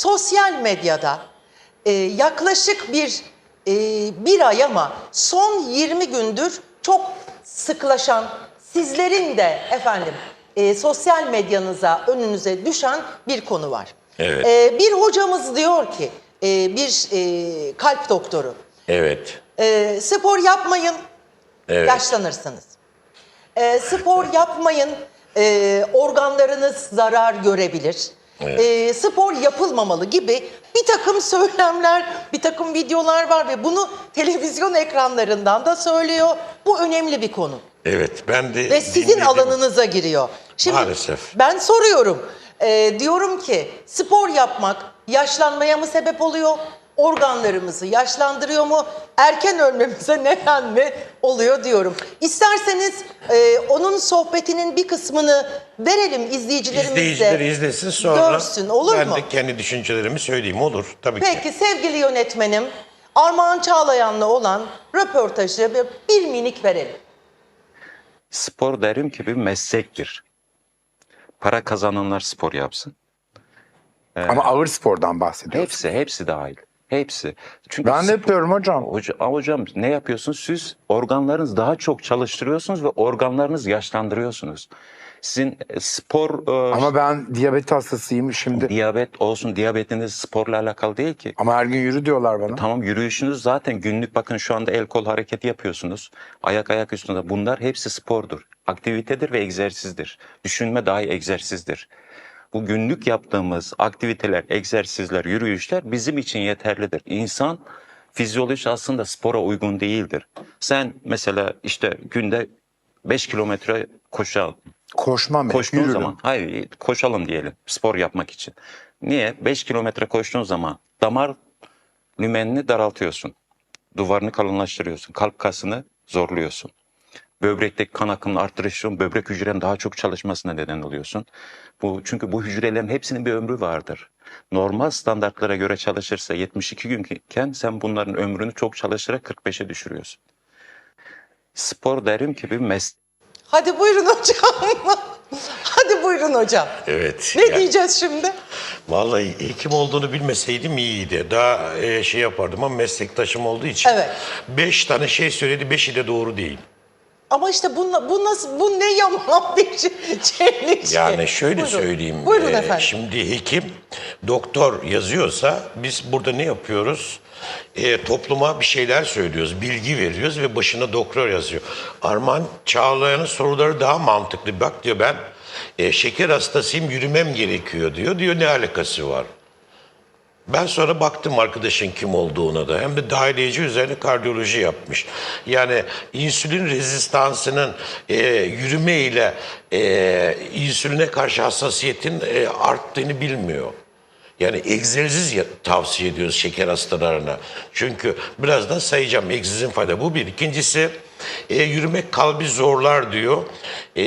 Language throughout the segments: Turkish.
sosyal medyada e, yaklaşık bir e, bir ay ama son 20 gündür çok sıklaşan sizlerin de efendim e, sosyal medyanıza önünüze düşen bir konu var. Evet. E, bir hocamız diyor ki e, bir e, kalp doktoru Evet. e, spor yapmayın Evet. yaşlanırsınız. E, spor yapmayın e, organlarınız zarar görebilir. Evet. E, spor yapılmamalı gibi bir takım söylemler, bir takım videolar var ve bunu televizyon ekranlarından da söylüyor. Bu önemli bir konu Evet. Ben de ve sizin dinledim. alanınıza giriyor. Şimdi Maalesef. ben soruyorum. E, diyorum ki spor yapmak yaşlanmaya mı sebep oluyor? Organlarımızı yaşlandırıyor mu? Erken ölmemize neden mi oluyor diyorum. İsterseniz e, onun sohbetinin bir kısmını verelim izleyicilerimiz de İzleyiciler izlesin sonra görsün olur ben mu? de kendi düşüncelerimi söyleyeyim olur tabii ki. Peki sevgili yönetmenim Armağan Çağlayan'la olan röportajı bir, bir minik verelim. Spor derim ki bir meslektir. Para kazananlar spor yapsın. Ama ağır spordan bahsediyoruz. Hepsi, hepsi dahil. Hepsi. Çünkü Ben de yapıyorum hocam. Hoca, Aa, hocam ne yapıyorsunuz? Siz organlarınızı daha çok çalıştırıyorsunuz ve organlarınızı yaşlandırıyorsunuz. Sizin e, spor e, Ama ben diyabet hastasıyım şimdi. diyabet olsun, diyabetiniz sporla alakalı değil ki. Ama her gün yürü diyorlar bana. Tamam yürüyüşünüz zaten günlük bakın şu anda el kol hareketi yapıyorsunuz. Ayak ayak üstünde. Bunlar hepsi spordur. Aktivitedir ve egzersizdir. Düşünme dahi egzersizdir. Bu günlük yaptığımız aktiviteler, egzersizler, yürüyüşler bizim için yeterlidir. İnsan fizyoloji aslında spora uygun değildir. Sen mesela işte günde 5 kilometre koşalım. Koşmam Koştuğun yürürüm. zaman, hayır koşalım diyelim spor yapmak için. Niye? 5 kilometre koştuğun zaman damar lümenini daraltıyorsun. Duvarını kalınlaştırıyorsun. Kalp kasını zorluyorsun. Böbrekteki kan akımını arttırıyorsun. Böbrek hücrenin daha çok çalışmasına neden oluyorsun. Bu çünkü bu hücrelerin hepsinin bir ömrü vardır. Normal standartlara göre çalışırsa 72 günken sen bunların ömrünü çok çalışarak 45'e düşürüyorsun. Spor derim ki bir meslek. Hadi buyurun hocam. Hadi buyurun hocam. Evet. Ne yani diyeceğiz şimdi? Vallahi hekim olduğunu bilmeseydim iyiydi. Daha e, şey yapardım ama meslektaşım olduğu için. Evet. Beş tane şey söyledi, beşi de doğru değil. Ama işte bu, bu nasıl bu ne yaman bir şey- çelişki. Yani şöyle Buyurun. söyleyeyim. Buyurun e, efendim. Şimdi hekim, doktor yazıyorsa biz burada ne yapıyoruz? E, topluma bir şeyler söylüyoruz, bilgi veriyoruz ve başına doktor yazıyor. Arman Çağlayan'ın soruları daha mantıklı. Bak diyor ben e, şeker hastasıyım, yürümem gerekiyor diyor. Diyor ne alakası var? Ben sonra baktım arkadaşın kim olduğuna da. Hem de dahiliyeci üzerine kardiyoloji yapmış. Yani insülin rezistansının e, yürüme ile e, insüline karşı hassasiyetin e, arttığını bilmiyor. Yani egzersiz tavsiye ediyoruz şeker hastalarına. Çünkü birazdan sayacağım egzersizin fayda. Bu bir. İkincisi e, yürümek kalbi zorlar diyor. E,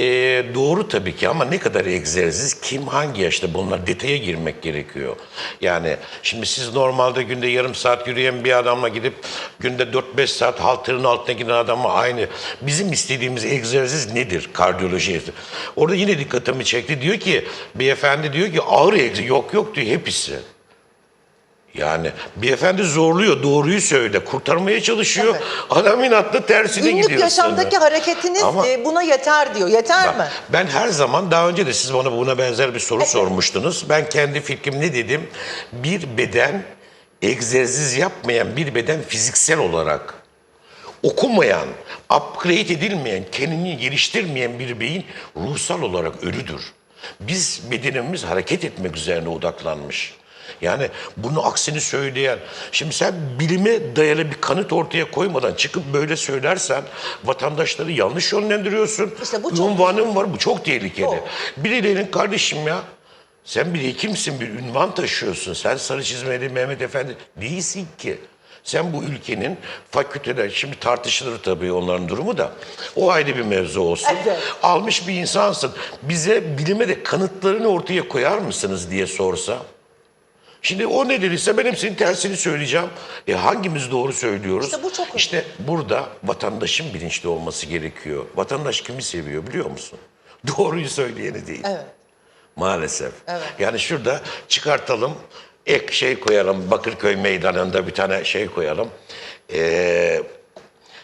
doğru tabii ki ama ne kadar egzersiz, kim hangi yaşta bunlar detaya girmek gerekiyor. Yani şimdi siz normalde günde yarım saat yürüyen bir adamla gidip günde 4-5 saat halterin altına giden adamla aynı. Bizim istediğimiz egzersiz nedir kardiyoloji? Orada yine dikkatimi çekti. Diyor ki beyefendi diyor ki ağır egzersiz. Yok yok diyor hepsi. Yani beyefendi zorluyor, doğruyu söyle, kurtarmaya çalışıyor. Evet. Adam inatla tersine Günlük gidiyor yaşamdaki sana. hareketiniz Ama- e, buna yeter diyor. Yeter Bak, mi? Ben her zaman daha önce de siz bana buna benzer bir soru sormuştunuz. Ben kendi fikrim ne dedim? Bir beden egzersiz yapmayan bir beden fiziksel olarak okumayan, upgrade edilmeyen, kendini geliştirmeyen bir beyin ruhsal olarak ölüdür. Biz bedenimiz hareket etmek üzerine odaklanmış. Yani bunu aksini söyleyen, şimdi sen bilime dayalı bir kanıt ortaya koymadan çıkıp böyle söylersen vatandaşları yanlış yönlendiriyorsun. İşte bu çok- Unvanın var, bu çok tehlikeli. Çok. Birilerinin kardeşim ya, sen bir hekimsin, bir ünvan taşıyorsun. Sen sarı çizmeli Mehmet Efendi değilsin ki. Sen bu ülkenin fakülteler, şimdi tartışılır tabii onların durumu da. O ayrı bir mevzu olsun. Evet. Almış bir insansın. Bize bilime de kanıtlarını ortaya koyar mısınız diye sorsa. Şimdi o ne dediyse ben hepsinin tersini söyleyeceğim. E hangimiz doğru söylüyoruz? İşte bu çok önemli. İşte burada vatandaşın bilinçli olması gerekiyor. Vatandaş kimi seviyor biliyor musun? Doğruyu söyleyeni değil. Evet. Maalesef. Evet. Yani şurada çıkartalım ek şey koyalım. Bakırköy meydanında bir tane şey koyalım. Ee,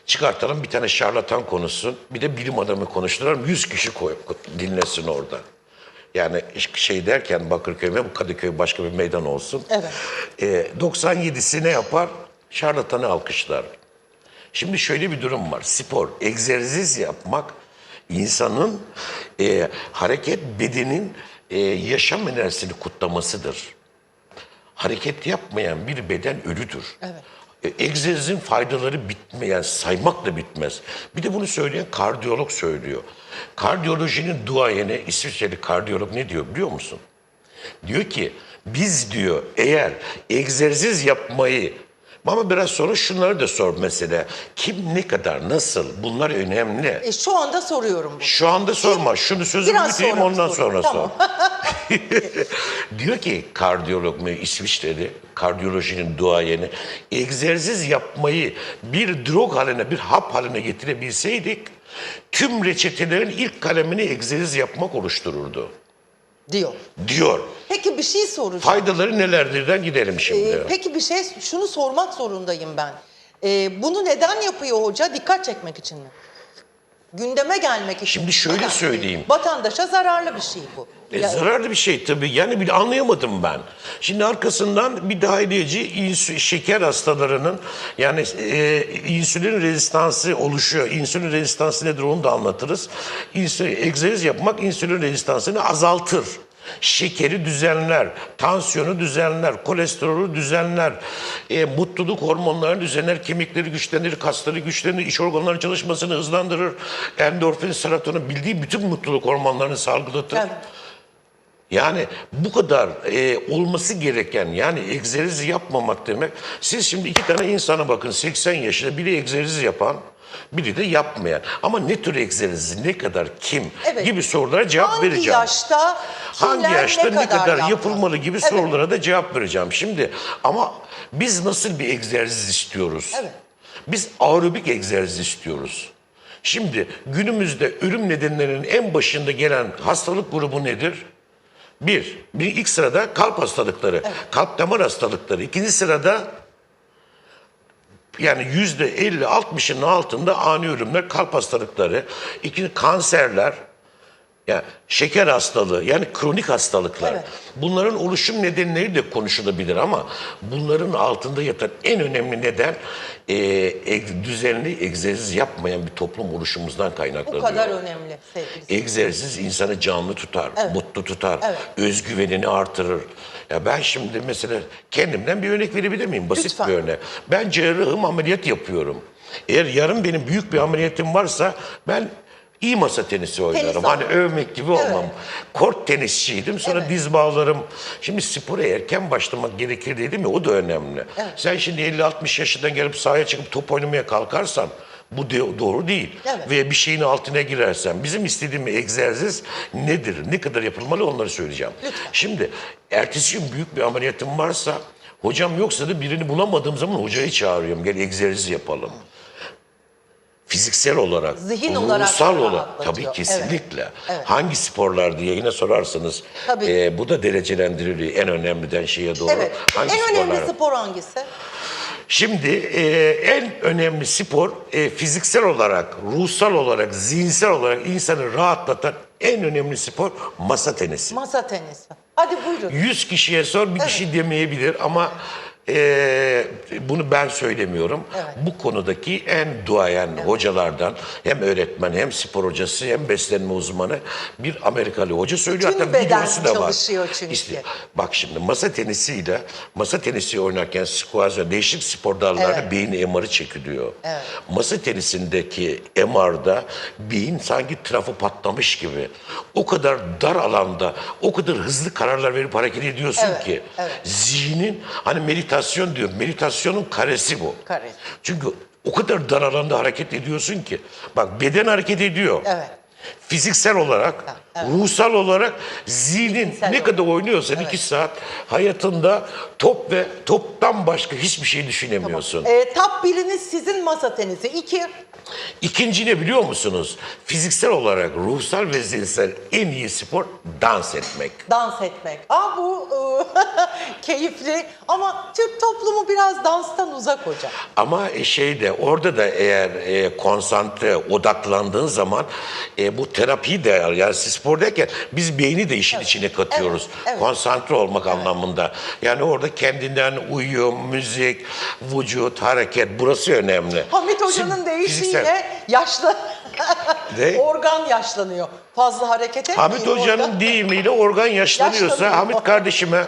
çıkartalım bir tane şarlatan konuşsun. Bir de bilim adamı konuşturalım. 100 kişi koy, dinlesin orada. Yani şey derken Bakırköy ve Kadıköy başka bir meydan olsun. Evet. Ee, 97'si ne yapar? Şarlatanı alkışlar. Şimdi şöyle bir durum var. Spor, egzersiz yapmak insanın e, hareket bedenin e, yaşam enerjisini kutlamasıdır. Hareket yapmayan bir beden ölüdür. Evet. E, egzersizin faydaları bitmeyen, saymakla bitmez. Bir de bunu söyleyen kardiyolog söylüyor. Kardiyolojinin duayeni, İsviçreli kardiyolog ne diyor biliyor musun? Diyor ki biz diyor eğer egzersiz yapmayı ama biraz sonra şunları da sor mesela. Kim ne kadar nasıl bunlar önemli. E, şu anda soruyorum bunu. Şu anda sorma. Şunu sözümü Biraz bitireyim sonra ondan sorayım. sonra Tamam. sor. Diyor ki kardiyolog mu İsviçreli kardiyolojinin duayeni egzersiz yapmayı bir drog haline bir hap haline getirebilseydik tüm reçetelerin ilk kalemini egzersiz yapmak oluştururdu diyor. diyor. Bir şey soracağım. Faydaları nelerdirden gidelim şimdi. Ee, peki bir şey şunu sormak zorundayım ben. Ee, bunu neden yapıyor hoca? Dikkat çekmek için mi? Gündeme gelmek için. Şimdi şöyle Neden? söyleyeyim. Vatandaşa zararlı bir şey bu. E, Ya- zararlı bir şey tabii. Yani bir anlayamadım ben. Şimdi arkasından bir dahiliyeci insü- şeker hastalarının yani e, insülin rezistansı oluşuyor. İnsülin rezistansı nedir onu da anlatırız. İnsü, egzersiz yapmak insülin rezistansını azaltır. Şekeri düzenler, tansiyonu düzenler, kolesterolü düzenler, e, mutluluk hormonlarını düzenler, kemikleri güçlendirir, kasları güçlendirir, iç organların çalışmasını hızlandırır, endorfin, serotonin bildiği bütün mutluluk hormonlarını salgılatır. Evet. Yani bu kadar e, olması gereken yani egzersiz yapmamak demek. Siz şimdi iki tane insana bakın 80 yaşında biri egzersiz yapan biri de yapmayan. Ama ne tür egzersiz, ne kadar, kim Evet. gibi sorulara cevap Hangi vereceğim. yaşta, Hangi kimler yaşta ne kadar, yapmalı? yapılmalı gibi Evet. sorulara da cevap vereceğim. Şimdi ama biz nasıl bir egzersiz istiyoruz? Evet. Biz aerobik egzersiz istiyoruz. Şimdi günümüzde ölüm nedenlerinin en başında gelen hastalık grubu nedir? Bir, bir ilk sırada kalp hastalıkları, kalp damar hastalıkları. İkinci sırada yani yüzde 50-60'ın altında ani ölümler, kalp hastalıkları. İkinci kanserler, yani şeker hastalığı yani kronik hastalıklar. Evet. Bunların oluşum nedenleri de konuşulabilir ama bunların altında yatan en önemli neden e, düzenli egzersiz yapmayan bir toplum oluşumuzdan Bu kaynaklanıyor. kadar önemli sevgili. Egzersiz insanı canlı tutar, Evet. mutlu tutar, Evet. özgüvenini artırır. Ya ben şimdi mesela kendimden bir örnek verebilir miyim? Basit Lütfen. bir örnek. Ben cerrahım, ameliyat yapıyorum. Eğer yarın benim büyük bir ameliyatım varsa ben iyi masa tenisi oynarım. hani oynarım. övmek gibi olmam. Kort tenisçiydim. Sonra Evet. diz bağlarım. Şimdi spora erken başlamak gerekir dedim ya o da önemli. Sen şimdi 50-60 yaşından gelip sahaya çıkıp top oynamaya kalkarsan bu de- doğru değil. Evet. Ve bir şeyin altına girersen bizim istediğimiz egzersiz nedir? Ne kadar yapılmalı onları söyleyeceğim. Şimdi ertesi gün büyük bir ameliyatım varsa hocam yoksa da birini bulamadığım zaman hocayı çağırıyorum. Gel egzersiz yapalım. Fiziksel olarak, Zihin olarak ruhsal olarak rahatlatıyor. tabii kesinlikle. Evet. Hangi sporlar diye yine sorarsanız Tabii. e, bu da derecelendiriliyor en önemliden şeye doğru. Evet. Hangi en önemli sporlar? spor hangisi? Şimdi e, en önemli spor e, fiziksel olarak, ruhsal olarak, zihinsel olarak insanı rahatlatan en önemli spor masa tenisi. Masa tenisi. Hadi buyurun. 100 kişiye sor bir kişi demeyebilir ama e, bunu ben söylemiyorum. Evet. Bu konudaki en duayen hocalardan hem öğretmen hem spor hocası hem beslenme uzmanı bir Amerikalı hoca söylüyor. Bütün Hatta beden videosu da var. çalışıyor çünkü. İşte, bak şimdi masa tenisiyle masa tenisi oynarken squash ve değişik spor dallarında Evet. beyin MR'ı çekiliyor. Evet. Masa tenisindeki MR'da beyin sanki trafo patlamış gibi. O kadar dar alanda, o kadar hızlı kararlar verip hareket ediyorsun Evet, ki. evet. Zihnin, hani meditasyon diyor, meditasyonun karesi bu. Kare. Çünkü o kadar dar alanda hareket ediyorsun ki. Bak beden hareket ediyor. Evet. Fiziksel olarak, ruhsal olarak zihnin Zihinsel ne olarak. kadar oynuyorsan iki saat hayatında top ve toptan başka hiçbir şey düşünemiyorsun. Ee, top biriniz sizin masa tenisi. İki, İkinci ne biliyor musunuz? Fiziksel olarak ruhsal ve zihinsel en iyi spor dans etmek. dans etmek. Aa bu e, keyifli ama Türk toplumu biraz danstan uzak hocam. Ama e, şeyde orada da eğer e, konsantre odaklandığın zaman e, bu terapiyi de yani siz spordayken biz beyni de işin içine katıyoruz. Evet, evet. Konsantre olmak anlamında. Yani orada kendinden uyum, müzik, vücut, hareket burası önemli. Hamit Hoca'nın Siz- fiziksel- yaşlı Ne? organ yaşlanıyor. Fazla hareket etmeyin. Hamit Hoca'nın organ- deyimiyle organ yaşlanıyorsa Yaşlanıyor. Hamit kardeşime,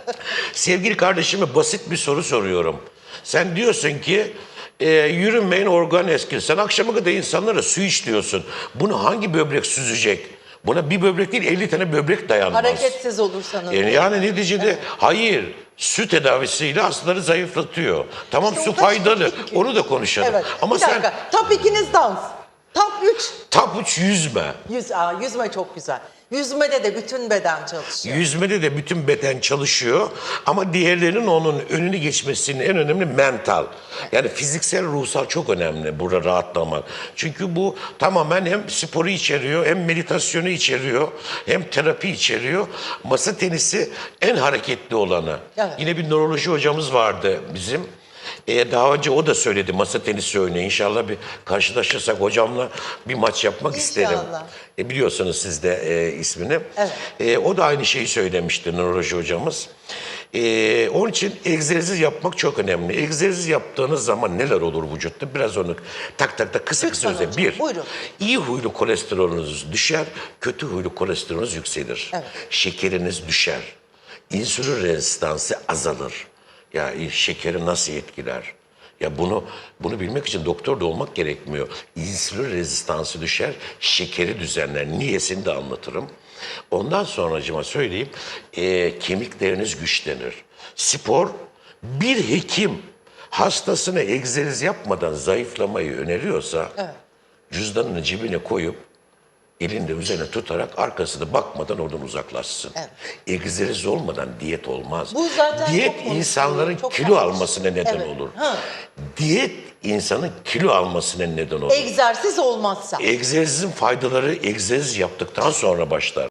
sevgili kardeşime basit bir soru soruyorum. Sen diyorsun ki e, yürünmeyin organ eskir. Sen akşama kadar insanlara su iç diyorsun. Bunu hangi böbrek süzecek? Buna bir böbrek değil 50 tane böbrek dayanmaz. hareketsiz olursanız. Yani, yani neticede hayır su tedavisiyle hastaları zayıflatıyor. Tamam İşte su o da faydalı onu da konuşalım. Evet. Ama bir sen dakika. Top ikiniz dans. Top 3. top uç yüzme. Yüz, aa, yüzme çok güzel. Yüzmede de bütün beden çalışıyor. Yüzmede de bütün beden çalışıyor ama diğerlerinin onun önünü geçmesinin en önemli mental. Yani fiziksel, ruhsal çok önemli burada rahatlamak. Çünkü bu tamamen hem sporu içeriyor, hem meditasyonu içeriyor, hem terapi içeriyor. Masa tenisi en hareketli olanı. Evet. Yine bir nöroloji hocamız vardı bizim. Ee, daha önce o da söyledi masa tenisi oynuyor. İnşallah bir karşılaşırsak hocamla bir maç yapmak isterim. İnşallah. E, biliyorsunuz siz de e, ismini. Evet. E, o da aynı şeyi söylemişti nöroloji hocamız. E, onun için egzersiz yapmak çok önemli. Egzersiz yaptığınız zaman neler olur vücutta? Biraz onu tak tak tak kısa kısa hocam, Bir, buyurun. iyi huylu kolesterolünüz düşer, kötü huylu kolesterolünüz yükselir. Evet. Şekeriniz düşer. İnsülin rezistansı azalır. Ya e, şekeri nasıl etkiler? Ya bunu bunu bilmek için doktor da olmak gerekmiyor. İnsülin rezistansı düşer, şekeri düzenler. Niyesini de anlatırım. Ondan sonracıma söyleyeyim, e, kemikleriniz güçlenir. Spor, bir hekim hastasına egzersiz yapmadan zayıflamayı öneriyorsa, cüzdanını cebine koyup elinde üzerine tutarak arkasına bakmadan oradan uzaklaşsın. Evet. Egzersiz olmadan diyet olmaz. Bu zaten diyet çok insanların çok kilo yanlış. almasına neden Evet. olur. Ha. Diyet insanın kilo almasına neden olur. Egzersiz olmazsa. Egzersizin faydaları egzersiz yaptıktan sonra başlar.